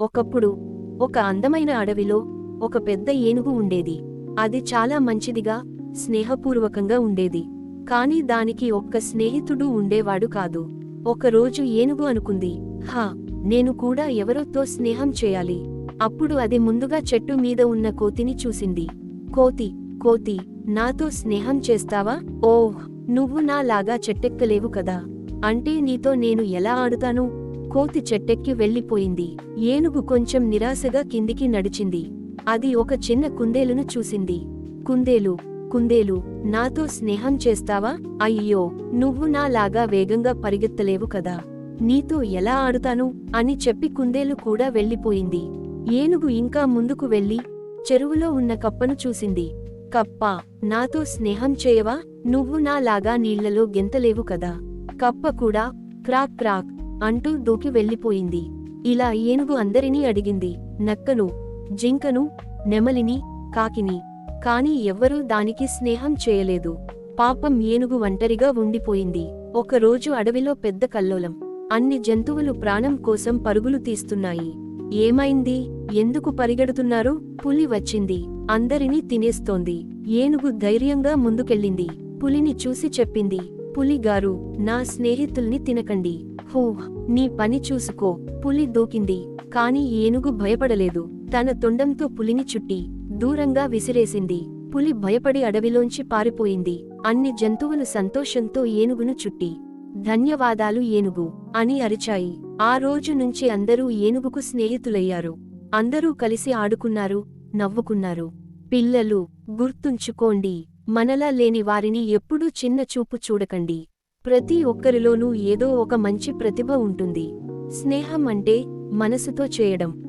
ఒకప్పుడు ఒక అందమైన అడవిలో ఒక పెద్ద ఏనుగు ఉండేది. అది చాలా మంచిదిగా స్నేహపూర్వకంగా ఉండేది. కాని దానికి ఒక్క స్నేహితుడు ఉండేవాడు కాదు. ఒకరోజు ఏనుగు అనుకుంది హా నేను కూడా ఎవరోతో స్నేహం చేయాలి. అప్పుడు అది ముందుగా చెట్టు మీద ఉన్న కోతిని చూసింది. కోతి కోతి నాతో స్నేహం చేస్తావా? ఓహ్ నువ్వు నా లాగా చెట్టెక్కలేవు కదా. అంటే నీతో నేను ఎలా ఆడుతాను? కోతి చెట్టెక్కి వెళ్ళిపోయింది. ఏనుగు కొంచెం నిరాశగా కిందికి నడిచింది. అది ఒక చిన్న కుందేలును చూసింది. కుందేలు కుందేలు నాతో స్నేహం చేస్తావా? అయ్యో నువ్వు నా లాగా వేగంగా పరిగెత్తలేవు కదా. నీతో ఎలా ఆడుతాను? అని చెప్పి కుందేలు కూడా వెళ్ళిపోయింది. ఏనుగు ఇంకా ముందుకు వెళ్ళి చెరువులో ఉన్న కప్పను చూసింది. కప్ప నాతో స్నేహం చేయవా? నువ్వు నా లాగా నీళ్ళలో గెంతలేవు కదా. కప్ప కూడా క్రాక్ క్రాక్ అంటూ దూకి వెళ్ళిపోయింది. ఇలా ఏనుగు అందరినీ అడిగింది. నక్కను జింకను నెమలిని కాకిని. కాని ఎవ్వరూ దానికి స్నేహం చేయలేదు. పాపం ఏనుగు ఒంటరిగా ఉండిపోయింది. ఒకరోజు అడవిలో పెద్ద కల్లోలం. అన్ని జంతువులు ప్రాణం కోసం పరుగులు తీస్తున్నాయి. ఏమైంది? ఎందుకు పరిగెడుతున్నారు? పులి వచ్చింది. అందరినీ తినేస్తోంది. ఏనుగు ధైర్యంగా ముందుకెళ్ళింది. పులిని చూసి చెప్పింది. పులిగారు నా స్నేహితుల్ని తినకండి. హో నీ పని చూసుకో పులి దూకింది. కాని ఏనుగు భయపడలేదు. తన తొండంతో పులిని చుట్టి దూరంగా విసిరేసింది. పులి భయపడి అడవిలోంచి పారిపోయింది. అన్ని జంతువులు సంతోషంతో ఏనుగును చుట్టి ధన్యవాదాలు ఏనుగు అని అరిచాయి. ఆ రోజు నుంచి అందరూ ఏనుగుకు స్నేహితులయ్యారు. అందరూ కలిసి ఆడుకున్నారు నవ్వుకున్నారు. పిల్లలు గుర్తుంచుకోండి మనలా లేని వారిని ఎప్పుడూ చిన్న చూపు చూడకండి. ప్రతి ఒక్కరిలోనూ ఏదో ఒక మంచి ప్రతిభ ఉంటుంది. స్నేహం అంటే మనసుతో చేయడం.